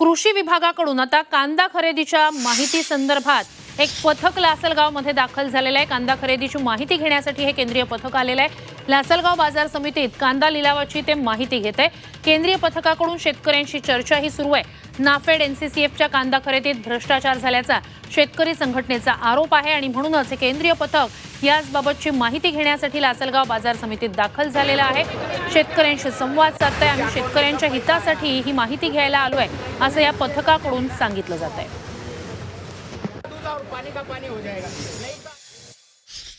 कृषी विभागाकडून आता कांदा खरेदीच्या माहिती संदर्भात एक पथक लासलगावमध्ये दाखल झालेलं आहे. कांदा खरेदीची माहिती घेण्यासाठी हे केंद्रीय पथक आलेलं आहे. लासलगाव बाजार समितीत कांदा लिलावाची ते माहिती घेत आहे. केंद्रीय पथकाकडून शेतकऱ्यांशी चर्चाही सुरू आहे. नाफेड एनसीसीएफच्या कांदा खरेदीत भ्रष्टाचार झाल्याचा शेतकरी संघटनेचा आरोप आहे आणि म्हणूनच हे केंद्रीय पथक याचबाबतची माहिती घेण्यासाठी लासलगाव बाजार समितीत दाखल झालेलं आहे. शेतकऱ्यांशी संवाद साधतंय. आम्ही शेतकऱ्यांच्या हितासाठी ही माहिती घ्यायला आलो आहे असं या पथकाकडून सांगितलं जात आहे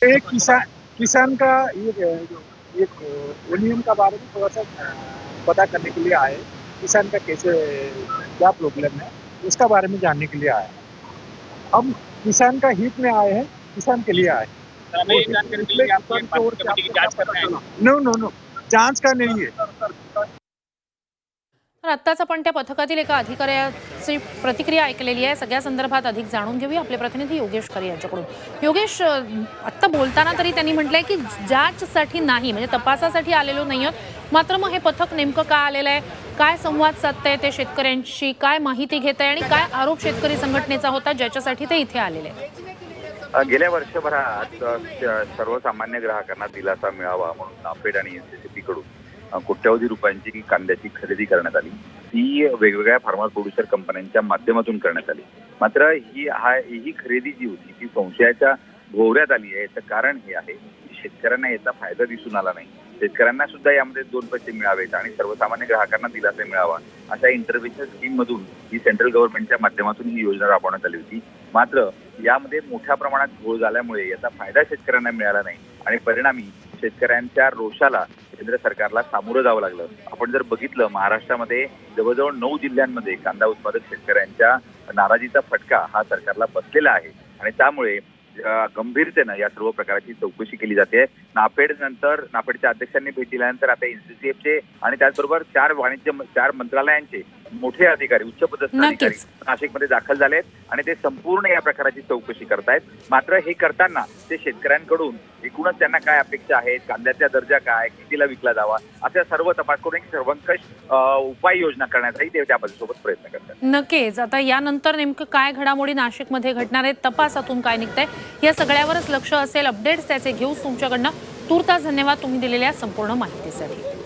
ये किसान किसान का ये ये ओनियन का बारे में थोड़ा सा पता करने के लिए आए। किसान का कैसे क्या प्रॉब्लम है उसका बारे में जानने के लिए आए। हम किसान का हित में आए हैं किसान के लिए आए। नो नो नो जाँच का नहीं है। आत्ताच आपण त्या पथकातील एका अधिकाऱ्याची प्रतिक्रिया ऐकलेली आहे. सगळ्या संदर्भात अधिक जाणून घेऊया आपले प्रतिनिधी योगेश खरे यांच्याकडून. योगेश आत्ता बोलताना तरी त्यांनी म्हटलंय की जाचसाठी नाही म्हणजे तपासासाठी आलेलो नाही आहोत. मात्र मग हे पथक नेमकं का आलेलं आहे? काय संवाद साधतंय ते शेतकऱ्यांशी? काय माहिती घेत आहे आणि काय आरोप शेतकरी संघटनेचा होता ज्याच्यासाठी ते इथे आलेले आहे गेल्या वर्षभरात सर्वसामान्य ग्राहकांना दिलासा मिळावा म्हणून नाफेड आणि एनसीसीपी कडून कोट्यवधी रुपयांची कांद्याची खरेदी करण्यात आली. ती वेगवेगळ्या फार्मा प्रोड्युसर कंपन्यांच्या माध्यमातून करण्यात आली. मात्र ही हा ही खरेदी जी होती ती संशयाच्या भोवऱ्यात आली आहे. याचं कारण हे आहे की शेतकऱ्यांना याचा फायदा दिसून आला नाही. शेतकऱ्यांना सुद्धा यामध्ये दोन पैसे मिळावेत आणि सर्वसामान्य ग्राहकांना दिलासा मिळावा अशा इंटरव्हेन्शन स्कीम मधून ही सेंट्रल गव्हर्नमेंटच्या माध्यमातून ही योजना राबवण्यात आली होती. मात्र यामध्ये मोठ्या प्रमाणात घोळ झाल्यामुळे याचा फायदा शेतकऱ्यांना मिळाला नाही. आणि परिणामी शेतकऱ्यांच्या रोषाला केंद्र सरकारला सामोरं जावं लागलं. आपण जर बघितलं महाराष्ट्रामध्ये जवळजवळ नऊ जिल्ह्यांमध्ये कांदा उत्पादक शेतकऱ्यांच्या नाराजीचा फटका हा सरकारला बसलेला आहे. आणि त्यामुळे गंभीरतेनं या सर्व प्रकाराची चौकशी केली जाते. नाफेड नंतर नाफेडच्या अध्यक्षांनी भेट दिल्यानंतर आता एनसीसीएफचे आणि त्याचबरोबर चार वाणिज्य चार मंत्रालयांचे मोठे अधिकारी उच्चपदस्थ अधिकारी नक्कीच. नाशिकमध्ये दाखल झालेत. आणि ते संपूर्ण या प्रकाराची चौकशी करतायत. मात्र हे करताना ते शेतकऱ्यांकडून एकूणच त्यांना काय अपेक्षा आहेत कांद्याचा दर्जा काय कितीला विकला जावा अशा सर्व तपास करून एक सर्वंकष उपाययोजना करण्याचाही ते त्याबद्दलसोबत प्रयत्न करतात. नक्कीच. आता यानंतर नेमकं काय घडामोडी नाशिकमध्ये घडणार आहेत तपासातून काय निघतंय या सगळ्यावरच लक्ष असेल अपडेट्स त्याचे घेऊ तुमच्याकडनं. तूर्तास धन्यवाद तुम्ही दिलेल्या संपूर्ण माहितीसाठी.